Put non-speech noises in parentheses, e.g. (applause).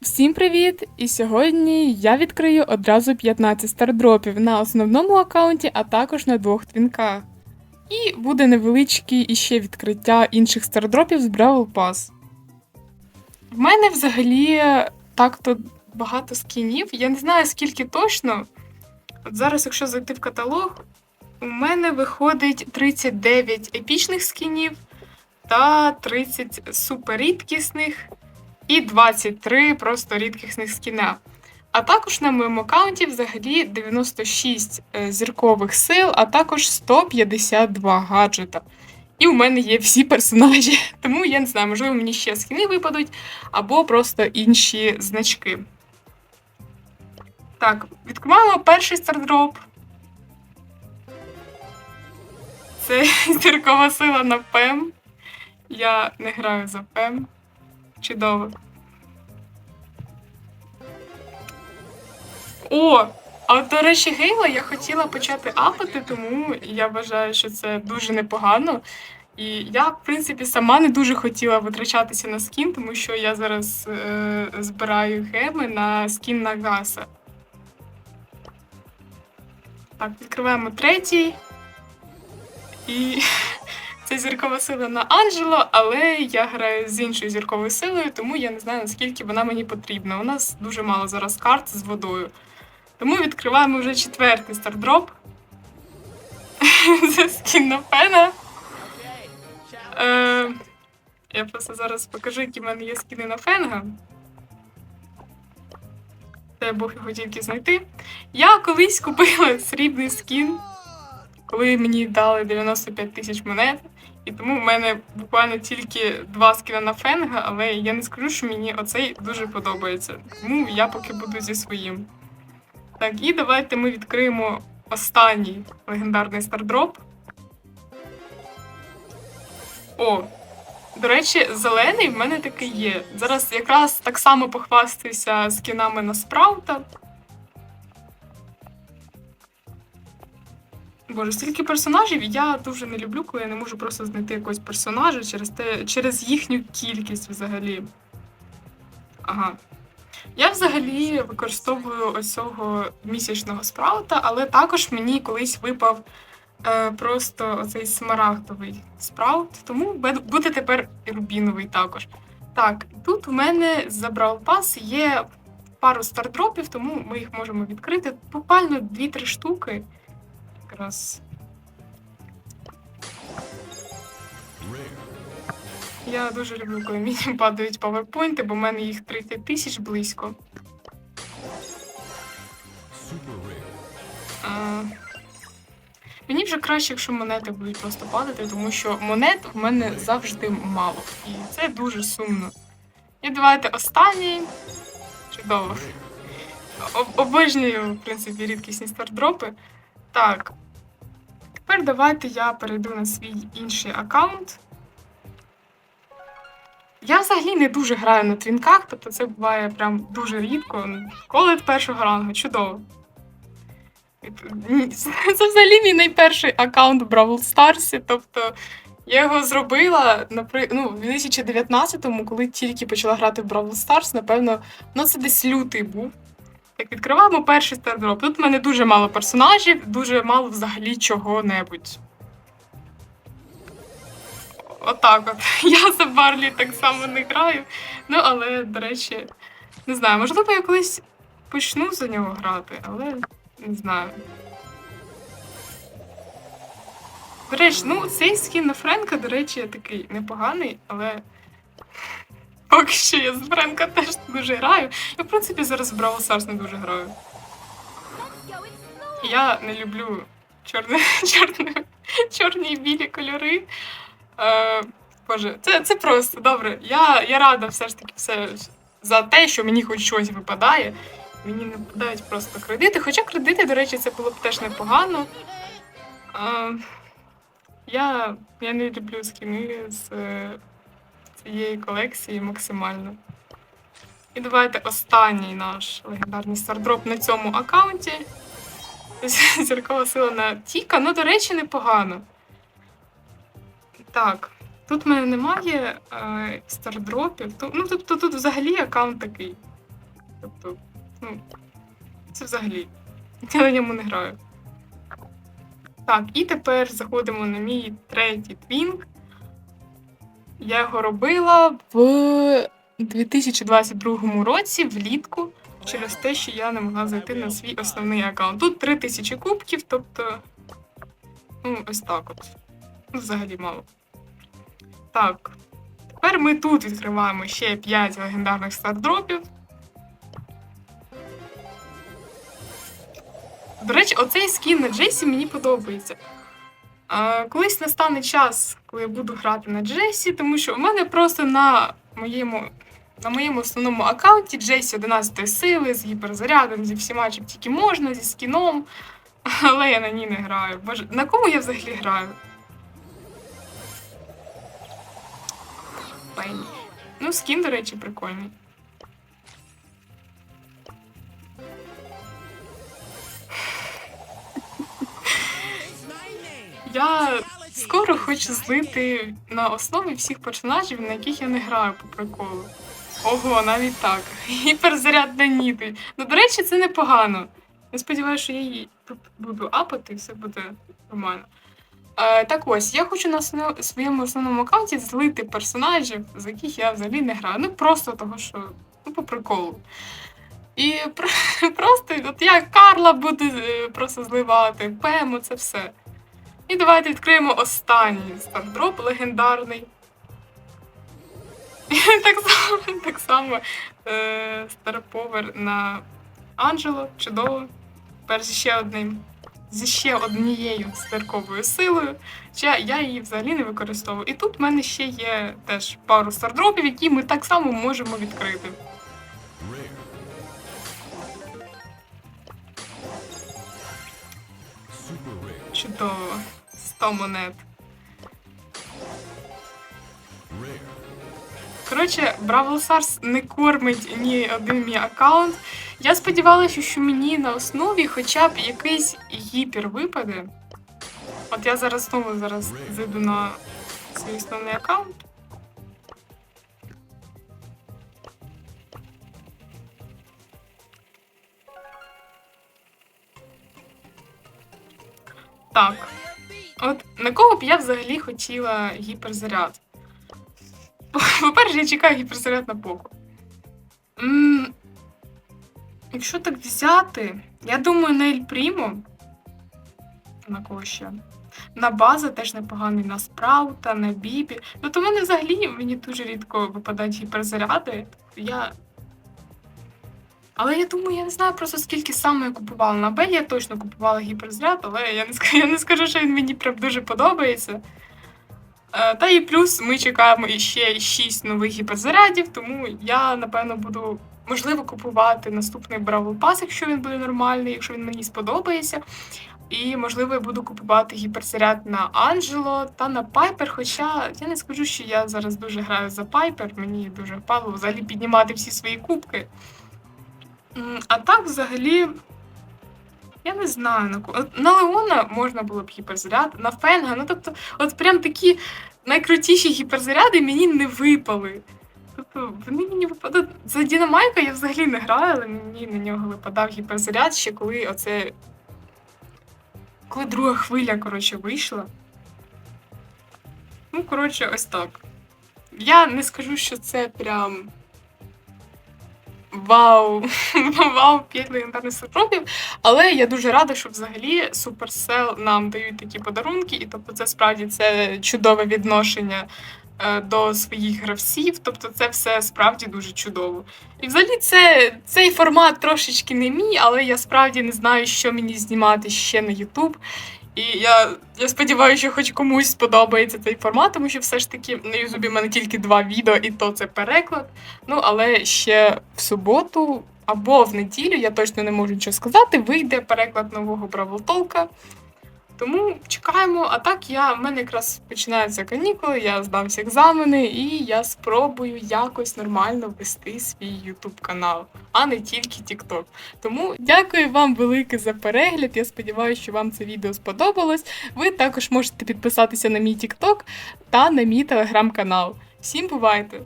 Всім привіт! І сьогодні я відкрию одразу 15 стардропів на основному аккаунті, а також на двох твінках. І буде невеличке іще відкриття інших стардропів з Бравл Pass. В мене взагалі так-то багато скінів. Я не знаю скільки точно. От зараз, якщо зайти в каталог, у мене виходить 39 епічних скінів та 30 суперрідкісних і 23 просто рідкісних скіна. А також на моєму аккаунті взагалі 96 е, зіркових сил, а також 152 гаджета. І у мене є всі персонажі. (laughs) Тому я не знаю, можливо, мені ще скіни випадуть, або просто інші значки. Так, відкриваємо перший стардроп. Це (laughs) зіркова сила на ПЕМ. Я не граю за ПЕМ. Чудово. О! А от, до речі, Гейла я хотіла почати апати, тому я вважаю, що це дуже непогано. І я, в принципі, сама не дуже хотіла витрачатися на скін, тому що я зараз е, збираю геми на скін на Гаса. Так, відкриваємо третій. І це зіркова сила на Анджело, але я граю з іншою зірковою силою, тому я не знаю, наскільки вона мені потрібна. У нас дуже мало зараз карт з водою. Тому відкриваємо вже четвертий стардроп. (laughs) Це скін на фена. Е, я просто зараз покажу, які в мене є скіни на фенга. Це Бог його тільки знайти. Я колись купила (laughs) срібний скін, коли мені дали 95 тисяч монет. І тому в мене буквально тільки два скіна на фенга, але я не скажу, що мені оцей дуже подобається. Тому я поки буду зі своїм. Так, і давайте ми відкриємо останній легендарний стардроп. О, до речі, зелений в мене такий є. Зараз якраз так само похвастаюся скінами на спраута. Боже, стільки персонажів, я дуже не люблю, коли я не можу просто знайти якогось персонажа через те, через їхню кількість взагалі. Ага. Я взагалі використовую ось цього місячного спраута, але також мені колись випав е, просто оцей смарагдовий спраут, тому буде тепер і рубіновий також. Так, тут у мене за Pass є пару стардропів, тому ми їх можемо відкрити. Буквально 2-3 штуки. Якраз. Я дуже люблю, коли мені (laughs) падають паверпойнти, бо в мене їх 30 тисяч близько. А, мені вже краще, якщо монети будуть просто падати, тому що монет в мене завжди мало. І це дуже сумно. І давайте останній. Чудово. Об- Обожнюю, в принципі, рідкісні стардропи. Так. Тепер давайте я перейду на свій інший аккаунт. Я взагалі не дуже граю на твінках, тобто це буває прям дуже рідко. Колет першого рангу, чудово. (laughs) Це взагалі мій найперший аккаунт в Бравл Старсі. Тобто я його зробила напри... ну, в 2019-му, коли тільки почала грати в Бравл Старс, напевно, ну це десь лютий був. Так, відкриваємо перший стардроп. Тут в мене дуже мало персонажів, дуже мало взагалі чого-небудь. Отак от. (laughs) Я за Барлі так само не граю. Ну, але, до речі, не знаю, можливо, я колись почну за нього грати, але не знаю. До речі, ну цей скін на Френка, до речі, такий непоганий, але поки що я з Френка теж дуже граю. Я, в принципі, зараз в Бравл Старс не дуже граю. Я не люблю чорне, (laughs) чорне, чорні і білі кольори. Е, Боже, це, це просто добре. Я, я рада все ж таки все за те, що мені хоч щось випадає. Мені не випадають просто кредити. Хоча кредити, до речі, це було б теж непогано. Е, я, я не люблю скіни з е, цієї колекції максимально. І давайте останній наш легендарний стардроп на цьому аккаунті. (laughs) Зіркова сила на Тіка, ну, до речі, непогано. Так, тут в мене немає е, стардропів. Ту- ну, тобто тут взагалі аккаунт такий Тобто, ну, це взагалі. (laughs) Я на ньому не граю. Так, і тепер заходимо на мій третій твінг. Я його робила в 2022 році влітку через те, що я не могла зайти на свій основний аккаунт. Тут 3000 кубків, тобто. Ну, ось так от. Ну, взагалі мало. Так. Тепер ми тут відкриваємо ще 5 легендарних стардропів. До речі, оцей скін на Джесі мені подобається. Колись настане час, коли я буду грати на Джесі, тому що у мене просто на моєму, на моєму основному аккаунті Джесі 11 сили з гіперзарядом, зі всіма чим тільки можна, зі скіном. Але я на ній не граю. Боже, на кому я взагалі граю? Пенні. Ну, скін, до речі, прикольний. Скоро хочу злити на основі всіх персонажів, на яких я не граю по приколу. Ого, навіть так. Гіперзаряд на ніти. Ну, до речі, це непогано. Я сподіваюся, що я її буду апати і все буде нормально. Е, так ось, я хочу на своєму основному аккаунті злити персонажів, з яких я взагалі не граю. Ну просто того, що ну, по приколу. І (laughs) просто от я Карла буду е, просто зливати, Пему, це все. І давайте відкриємо останній стардроп легендарний. (laughs) так само, так само е, старповер на Анджело, чудово. Зі ще одним. Зі ще однією старковою силою. Хоча я її взагалі не використовую. І тут в мене ще є теж пару стардропів, які ми так само можемо відкрити. Чудово. 100 монет. Коротше, Бравл Stars не кормить ні один мій аккаунт. Я сподівалася, що мені на основі хоча б якийсь гіпер випаде. От я зараз знову зараз зайду на свій основний аккаунт. Так. На кого б я взагалі хотіла гіперзаряд? (laughs) По-перше, я чекаю гіперзаряд на поку. Якщо так взяти, я думаю, на Ель Прімо. На кого ще? На база теж непоганий, на спраута, на бібі. Ну, то в мене взагалі мені дуже рідко випадають гіперзаряди. Я. Але я думаю, я не знаю просто скільки саме я купувала. На Б я точно купувала гіперзаряд, але я не скажу, (laughs) я не скажу, що він мені прям дуже подобається. Е, Та і плюс ми чекаємо іще 6 нових гіперзарядів, тому я напевно буду можливо купувати наступний Бравл Пас, якщо він буде нормальний, якщо він мені сподобається. І можливо я буду купувати гіперзаряд на Анджело та на Пайпер. Хоча я не скажу, що я зараз дуже граю за Пайпер, мені дуже впало взагалі піднімати всі свої кубки. А так, взагалі, я не знаю на кого. На Леона можна було б гіперзаряд, на Фенга, ну тобто, от прям такі найкрутіші гіперзаряди мені не випали. Тобто вони мені випадуть. За Дінамайка я взагалі не граю, але мені на нього випадав гіперзаряд ще коли оце. Коли друга хвиля, коротше, вийшла. Ну, коротше, ось так. Я не скажу, що це прям. Вау! (laughs) Вау, 5 легендарних сутропів. Але я дуже рада, що взагалі Supercell нам дають такі подарунки, і тобто це справді це чудове відношення е, до своїх гравців. Тобто, це все справді дуже чудово. І взагалі це, цей формат трошечки не мій, але я справді не знаю, що мені знімати ще на YouTube. І я, я сподіваюся, що хоч комусь сподобається цей формат, тому що все ж таки на Ютубі в мене тільки два відео, і то це переклад. Ну, але ще в суботу або в неділю, я точно не можу нічого сказати, вийде переклад нового Бравл Толка. Тому чекаємо. А так я в мене якраз починаються канікули, я здам всі екзамени, і я спробую якось нормально вести свій YouTube канал, а не тільки TikTok. Тому дякую вам велике за перегляд. Я сподіваюся, що вам це відео сподобалось. Ви також можете підписатися на мій TikTok та на мій телеграм-канал. Всім бувайте!